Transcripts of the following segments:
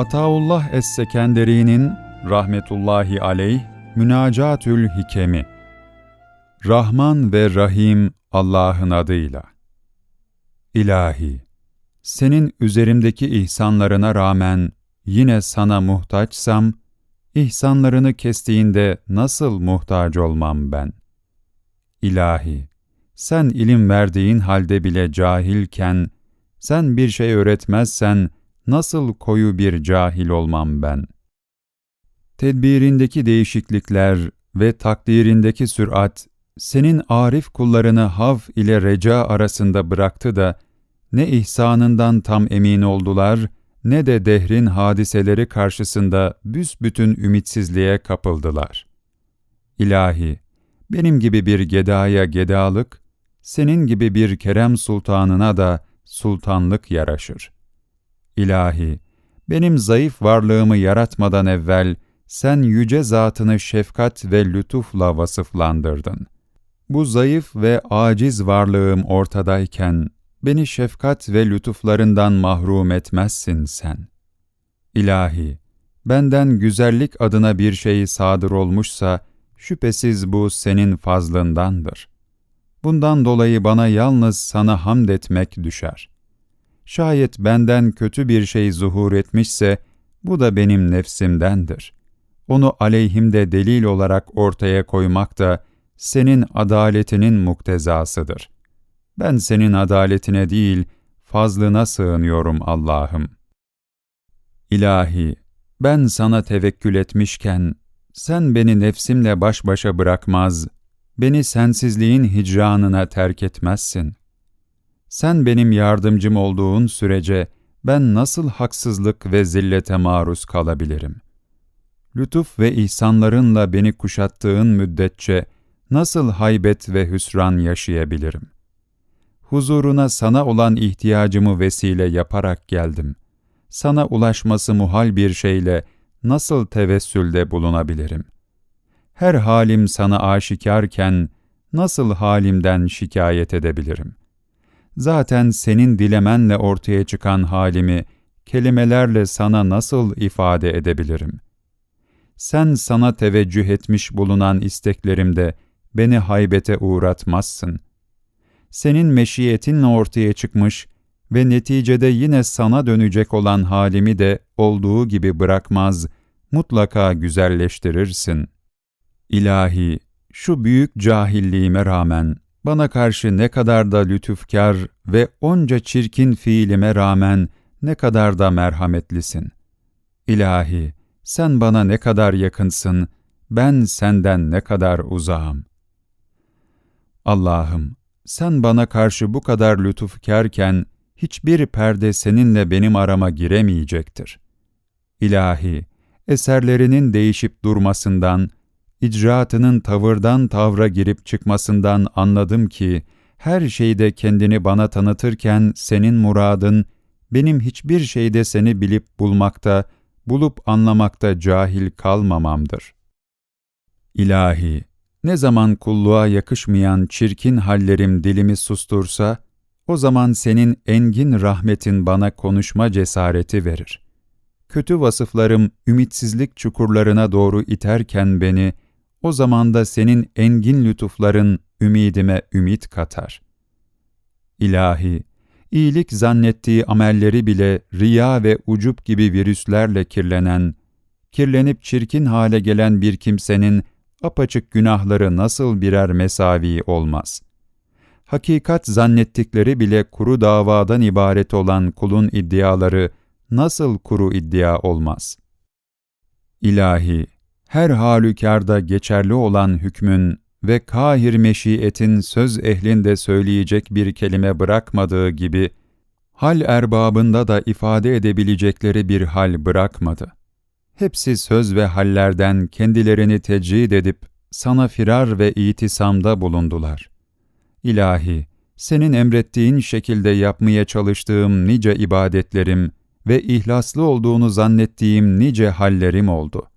Ataullah Es-Sekenderi'nin rahmetullahi aleyh Münacatül Hikemi Rahman ve Rahim Allah'ın adıyla. İlahi, senin üzerimdeki ihsanlarına rağmen yine sana muhtaçsam, ihsanlarını kestiğinde nasıl muhtaç olmam ben? İlahi, sen ilim verdiğin halde bile cahilken, sen bir şey öğretmezsen nasıl koyu bir cahil olmam ben? Tedbirindeki değişiklikler ve takdirindeki sürat, senin arif kullarını hav ile reca arasında bıraktı da, ne ihsanından tam emin oldular, ne de dehrin hadiseleri karşısında büsbütün ümitsizliğe kapıldılar. İlahi, benim gibi bir gedaya gedalık, senin gibi bir kerem sultanına da sultanlık yaraşır. İlahi, benim zayıf varlığımı yaratmadan evvel, sen yüce zatını şefkat ve lütufla vasıflandırdın. Bu zayıf ve aciz varlığım ortadayken, beni şefkat ve lütuflarından mahrum etmezsin sen. İlahi, benden güzellik adına bir şey sadır olmuşsa, şüphesiz bu senin fazlındandır. Bundan dolayı bana yalnız sana hamd etmek düşer. Şayet benden kötü bir şey zuhur etmişse, bu da benim nefsimdendir. Onu aleyhimde delil olarak ortaya koymak da, senin adaletinin muktezasıdır. Ben senin adaletine değil, fazlına sığınıyorum Allah'ım. İlahi, ben sana tevekkül etmişken, sen beni nefsimle baş başa bırakmaz, beni sensizliğin hicranına terk etmezsin. Sen benim yardımcım olduğun sürece, ben nasıl haksızlık ve zillete maruz kalabilirim? Lütuf ve ihsanlarınla beni kuşattığın müddetçe, nasıl haybet ve hüsran yaşayabilirim? Huzuruna sana olan ihtiyacımı vesile yaparak geldim. Sana ulaşması muhal bir şeyle nasıl tevessülde bulunabilirim? Her halim sana aşikarken nasıl halimden şikayet edebilirim? Zaten senin dilemenle ortaya çıkan halimi kelimelerle sana nasıl ifade edebilirim? Sen sana teveccüh etmiş bulunan isteklerimde beni haybete uğratmazsın. Senin meşiyetinle ortaya çıkmış ve neticede yine sana dönecek olan halimi de olduğu gibi bırakmaz, mutlaka güzelleştirirsin. İlahi, şu büyük cahilliğime rağmen, bana karşı ne kadar da lütufkar ve onca çirkin fiilime rağmen ne kadar da merhametlisin. İlahi, sen bana ne kadar yakınsın, ben senden ne kadar uzağım. Allah'ım, sen bana karşı bu kadar lütufkarken, hiçbir perde seninle benim arama giremeyecektir. İlahi, eserlerinin değişip durmasından, icraatının tavırdan tavra girip çıkmasından anladım ki, her şeyde kendini bana tanıtırken senin muradın, benim hiçbir şeyde seni bilip bulmakta, bulup anlamakta cahil kalmamamdır. İlahi, ne zaman kulluğa yakışmayan çirkin hallerim dilimi sustursa, o zaman senin engin rahmetin bana konuşma cesareti verir. Kötü vasıflarım ümitsizlik çukurlarına doğru iterken beni, o zaman da senin engin lütufların ümidime ümit katar. İlahi, iyilik zannettiği amelleri bile riya ve ucup gibi virüslerle kirlenen, kirlenip çirkin hale gelen bir kimsenin apaçık günahları nasıl birer mesavi olmaz? Hakikat zannettikleri bile kuru davadan ibaret olan kulun iddiaları nasıl kuru iddia olmaz? İlahi, her halükarda geçerli olan hükmün ve kahir meşiyetin söz ehlinde söyleyecek bir kelime bırakmadığı gibi, hal erbabında da ifade edebilecekleri bir hal bırakmadı. Hepsi söz ve hallerden kendilerini tecrid edip, sana firar ve itisamda bulundular. İlahi, senin emrettiğin şekilde yapmaya çalıştığım nice ibadetlerim ve ihlaslı olduğunu zannettiğim nice hallerim oldu.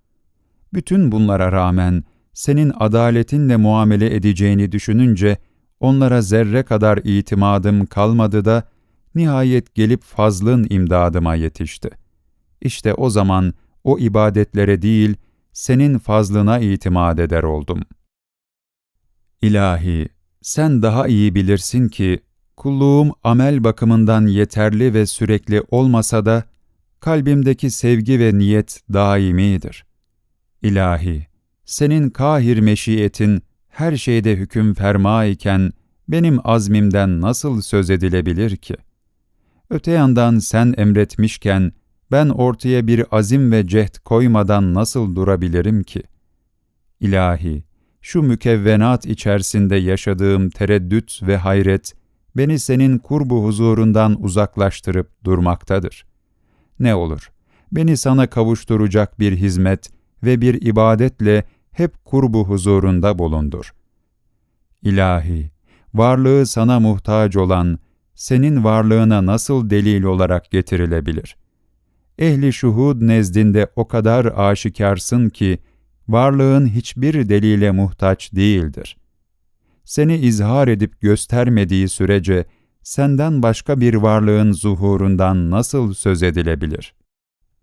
Bütün bunlara rağmen, senin adaletinle muamele edeceğini düşününce, onlara zerre kadar itimadım kalmadı da, nihayet gelip fazlın imdadıma yetişti. İşte o zaman o ibadetlere değil, senin fazlına itimat eder oldum. İlahi, sen daha iyi bilirsin ki, kulluğum amel bakımından yeterli ve sürekli olmasa da, kalbimdeki sevgi ve niyet daimidir. İlahi, senin kahir meşiyetin her şeyde hüküm ferma iken, benim azmimden nasıl söz edilebilir ki? Öte yandan sen emretmişken, ben ortaya bir azim ve cehd koymadan nasıl durabilirim ki? İlahi, şu mükevvenat içerisinde yaşadığım tereddüt ve hayret, beni senin kurbu huzurundan uzaklaştırıp durmaktadır. Ne olur, beni sana kavuşturacak bir hizmet ve bir ibadetle hep kurbu huzurunda bulundur. İlahi, varlığı sana muhtaç olan, senin varlığına nasıl delil olarak getirilebilir? Ehli şuhud nezdinde o kadar aşikarsın ki, varlığın hiçbir delile muhtaç değildir. Seni izhar edip göstermediği sürece, senden başka bir varlığın zuhurundan nasıl söz edilebilir?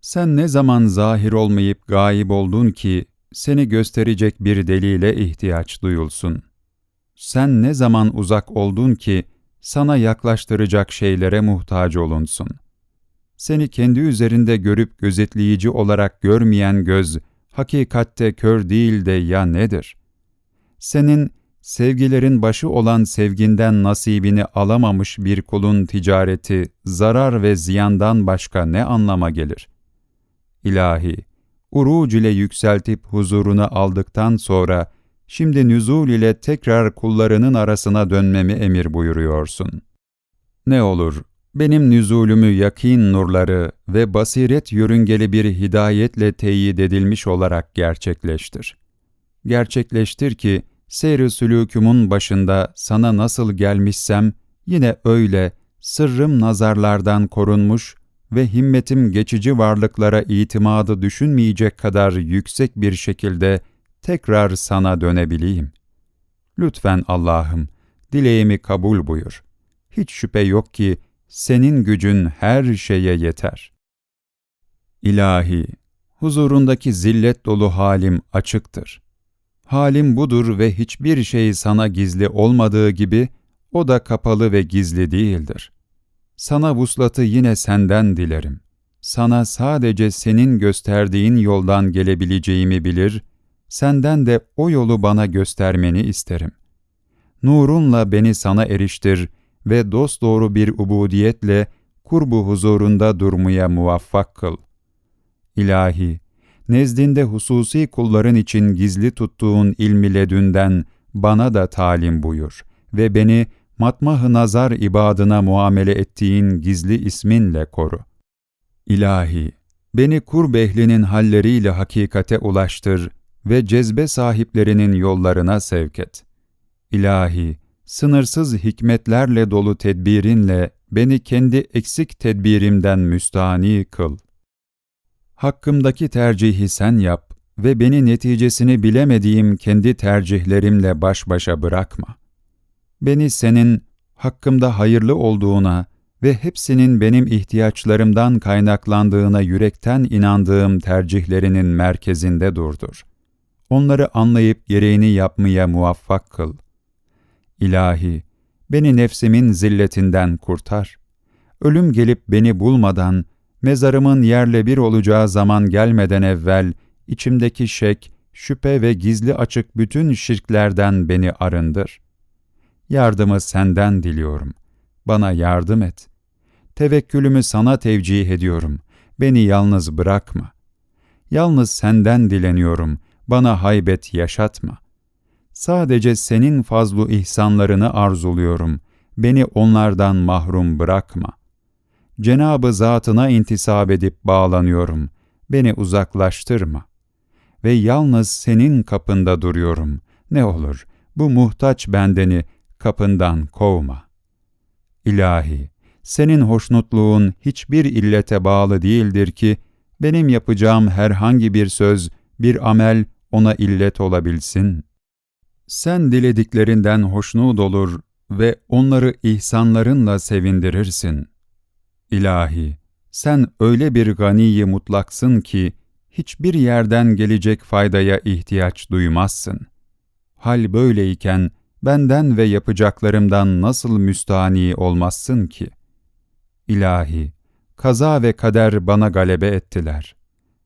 Sen ne zaman zahir olmayıp gayip oldun ki, seni gösterecek bir delile ihtiyaç duyulsun? Sen ne zaman uzak oldun ki, sana yaklaştıracak şeylere muhtaç olunsun? Seni kendi üzerinde görüp gözetleyici olarak görmeyen göz, hakikatte kör değil de ya nedir? Senin, sevgilerin başı olan sevginden nasibini alamamış bir kulun ticareti, zarar ve ziyandan başka ne anlama gelir? İlahi, uruc ile yükseltip huzuruna aldıktan sonra, şimdi nüzul ile tekrar kullarının arasına dönmemi emir buyuruyorsun. Ne olur, benim nüzulümü yakin nurları ve basiret yörüngeli bir hidayetle teyit edilmiş olarak gerçekleştir. Gerçekleştir ki, seyr-i sülûkümün başında sana nasıl gelmişsem, yine öyle, sırrım nazarlardan korunmuş ve himmetim geçici varlıklara itimadı düşünmeyecek kadar yüksek bir şekilde tekrar sana dönebileyim. Lütfen Allah'ım, dileğimi kabul buyur. Hiç şüphe yok ki, senin gücün her şeye yeter. İlahi, huzurundaki zillet dolu halim açıktır. Halim budur ve hiçbir şey sana gizli olmadığı gibi, o da kapalı ve gizli değildir. Sana vuslatı yine senden dilerim. Sana sadece senin gösterdiğin yoldan gelebileceğimi bilir, senden de o yolu bana göstermeni isterim. Nurunla beni sana eriştir ve dosdoğru bir ubudiyetle kurbu huzurunda durmaya muvaffak kıl. İlahi, nezdinde hususi kulların için gizli tuttuğun ilmi ledünden bana da talim buyur ve beni matmah-ı nazar ibadına muamele ettiğin gizli isminle koru. İlahi, beni kurb ehlinin halleriyle hakikate ulaştır ve cezbe sahiplerinin yollarına sevk et. İlahi, sınırsız hikmetlerle dolu tedbirinle beni kendi eksik tedbirimden müstani kıl. Hakkımdaki tercihi sen yap ve beni neticesini bilemediğim kendi tercihlerimle baş başa bırakma. Beni senin hakkımda hayırlı olduğuna ve hepsinin benim ihtiyaçlarımdan kaynaklandığına yürekten inandığım tercihlerinin merkezinde durdur. Onları anlayıp gereğini yapmaya muvaffak kıl. İlahi, beni nefsimin zilletinden kurtar. Ölüm gelip beni bulmadan, mezarımın yerle bir olacağı zaman gelmeden evvel, içimdeki şek, şüphe ve gizli açık bütün şirklerden beni arındır. Yardımı senden diliyorum. Bana yardım et. Tevekkülümü sana tevcih ediyorum. Beni yalnız bırakma. Yalnız senden dileniyorum. Bana haybet yaşatma. Sadece senin fazlu ihsanlarını arzuluyorum. Beni onlardan mahrum bırakma. Cenabı zatına intisap edip bağlanıyorum. Beni uzaklaştırma. Ve yalnız senin kapında duruyorum. Ne olur bu muhtaç bendeni kapından kovma. İlahi, senin hoşnutluğun hiçbir illete bağlı değildir ki, benim yapacağım herhangi bir söz, bir amel ona illet olabilsin. Sen dilediklerinden hoşnut olur ve onları ihsanlarınla sevindirirsin. İlahi, sen öyle bir ganiyi mutlaksın ki, hiçbir yerden gelecek faydaya ihtiyaç duymazsın. Hal böyleyken, benden ve yapacaklarımdan nasıl müstani olmazsın ki? İlahi, kaza ve kader bana galebe ettiler.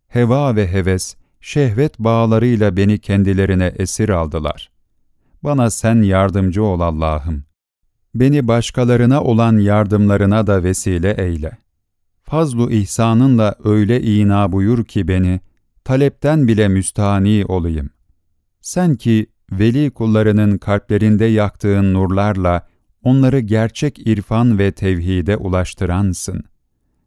Heva ve heves, şehvet bağlarıyla beni kendilerine esir aldılar. Bana sen yardımcı ol Allah'ım. Beni başkalarına olan yardımlarına da vesile eyle. Fazlu ihsanınla öyle ina buyur ki beni, talepten bile müstahni olayım. Sen ki veli kullarının kalplerinde yaktığın nurlarla onları gerçek irfan ve tevhide ulaştıransın.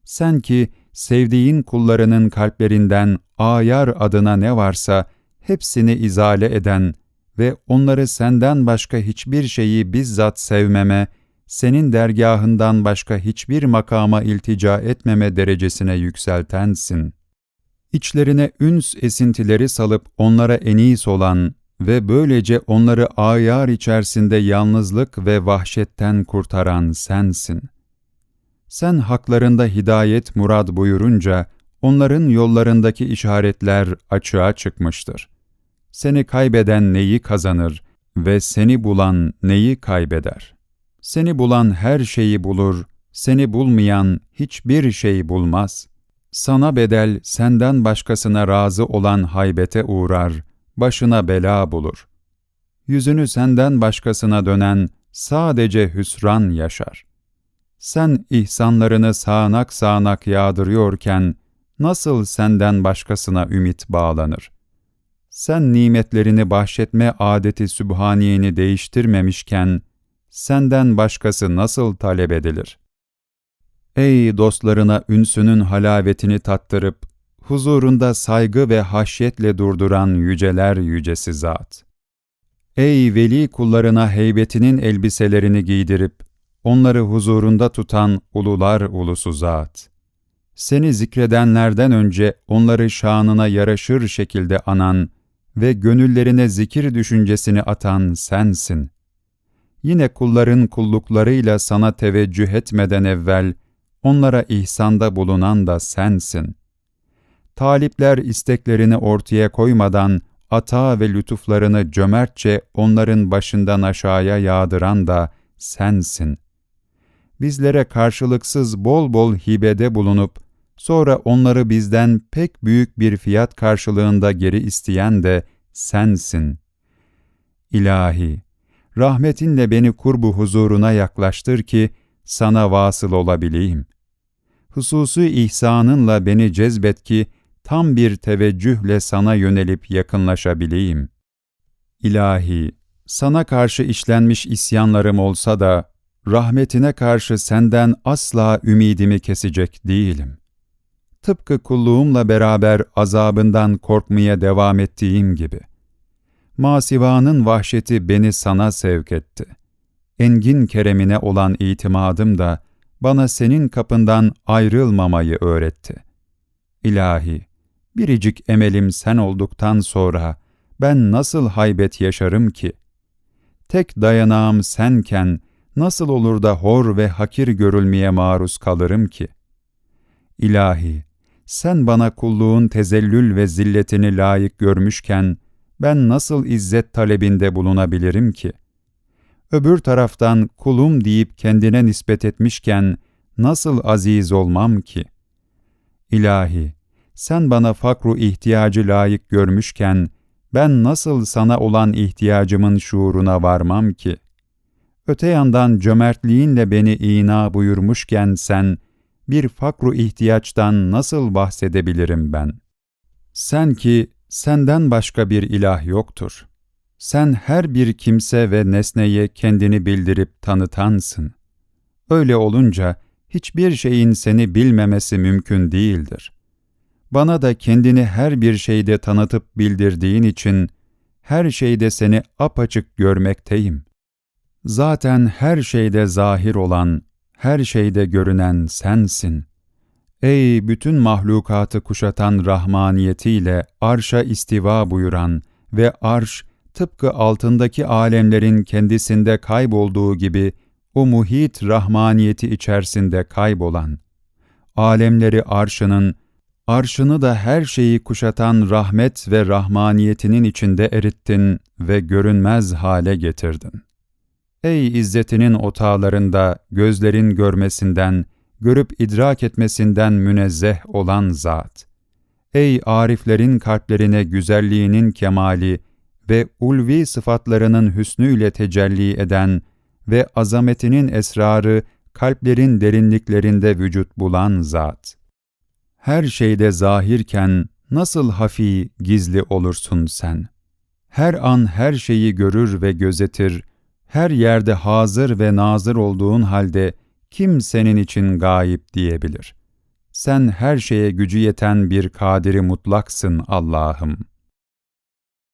Sen ki sevdiğin kullarının kalplerinden ayar adına ne varsa hepsini izale eden ve onları senden başka hiçbir şeyi bizzat sevmeme, senin dergahından başka hiçbir makama iltica etmeme derecesine yükseltensin. İçlerine üns esintileri salıp onlara enis olan ve böylece onları ayar içerisinde yalnızlık ve vahşetten kurtaran sensin. Sen haklarında hidayet murad buyurunca, onların yollarındaki işaretler açığa çıkmıştır. Seni kaybeden neyi kazanır ve seni bulan neyi kaybeder? Seni bulan her şeyi bulur, seni bulmayan hiçbir şey bulmaz. Sana bedel senden başkasına razı olan haybete uğrar, başına bela bulur. Yüzünü senden başkasına dönen sadece hüsran yaşar. Sen ihsanlarını sağanak sağanak yağdırıyorken, nasıl senden başkasına ümit bağlanır? Sen nimetlerini bahşetme adeti sübhaniyeni değiştirmemişken, senden başkası nasıl talep edilir? Ey dostlarına ünsünün halavetini tattırıp, huzurunda saygı ve haşyetle durduran yüceler yücesi zat! Ey veli kullarına heybetinin elbiselerini giydirip, onları huzurunda tutan ulular ulusu zat! Seni zikredenlerden önce onları şanına yaraşır şekilde anan ve gönüllerine zikir düşüncesini atan sensin. Yine kulların kulluklarıyla sana teveccüh etmeden evvel, onlara ihsanda bulunan da sensin. Talipler isteklerini ortaya koymadan, ata ve lütuflarını cömertçe onların başından aşağıya yağdıran da sensin. Bizlere karşılıksız bol bol hibede bulunup, sonra onları bizden pek büyük bir fiyat karşılığında geri isteyen de sensin. İlahi, rahmetinle beni kurbu huzuruna yaklaştır ki, sana vasıl olabileyim. Hususi ihsanınla beni cezbet ki, tam bir teveccühle sana yönelip yakınlaşabileyim. İlahi, sana karşı işlenmiş isyanlarım olsa da, rahmetine karşı senden asla ümidimi kesecek değilim. Tıpkı kulluğumla beraber azabından korkmaya devam ettiğim gibi. Masivanın vahşeti beni sana sevk etti. Engin keremine olan itimadım da bana senin kapından ayrılmamayı öğretti. İlahi, biricik emelim sen olduktan sonra ben nasıl haybet yaşarım ki? Tek dayanağım senken nasıl olur da hor ve hakir görülmeye maruz kalırım ki? İlahi, sen bana kulluğun tezellül ve zilletini layık görmüşken, ben nasıl izzet talebinde bulunabilirim ki? Öbür taraftan kulum deyip kendine nispet etmişken, nasıl aziz olmam ki? İlahi, sen bana fakru ihtiyacı layık görmüşken, ben nasıl sana olan ihtiyacımın şuuruna varmam ki? Öte yandan cömertliğinle beni ina buyurmuşken sen, bir fakru ihtiyaçtan nasıl bahsedebilirim ben? Sen ki, senden başka bir ilah yoktur. Sen her bir kimse ve nesneye kendini bildirip tanıtansın. Öyle olunca, hiçbir şeyin seni bilmemesi mümkün değildir. Bana da kendini her bir şeyde tanıtıp bildirdiğin için, her şeyde seni apaçık görmekteyim. Zaten her şeyde zahir olan, her şeyde görünen sensin. Ey bütün mahlukatı kuşatan rahmaniyetiyle arşa istiva buyuran ve arş tıpkı altındaki alemlerin kendisinde kaybolduğu gibi o muhit rahmaniyeti içerisinde kaybolan. alemleri arşının, arşını da her şeyi kuşatan rahmet ve rahmaniyetinin içinde erittin ve görünmez hale getirdin. Ey izzetinin otağlarında gözlerin görmesinden, görüp idrak etmesinden münezzeh olan zat! Ey ariflerin kalplerine güzelliğinin kemali ve ulvi sıfatlarının hüsnüyle tecelli eden ve azametinin esrarı kalplerin derinliklerinde vücut bulan zat! Her şeyde zahirken nasıl hafi, gizli olursun sen? Her an her şeyi görür ve gözetir, her yerde hazır ve nazır olduğun halde kim senin için gayip diyebilir? Sen her şeye gücü yeten bir kadiri mutlaksın Allah'ım.''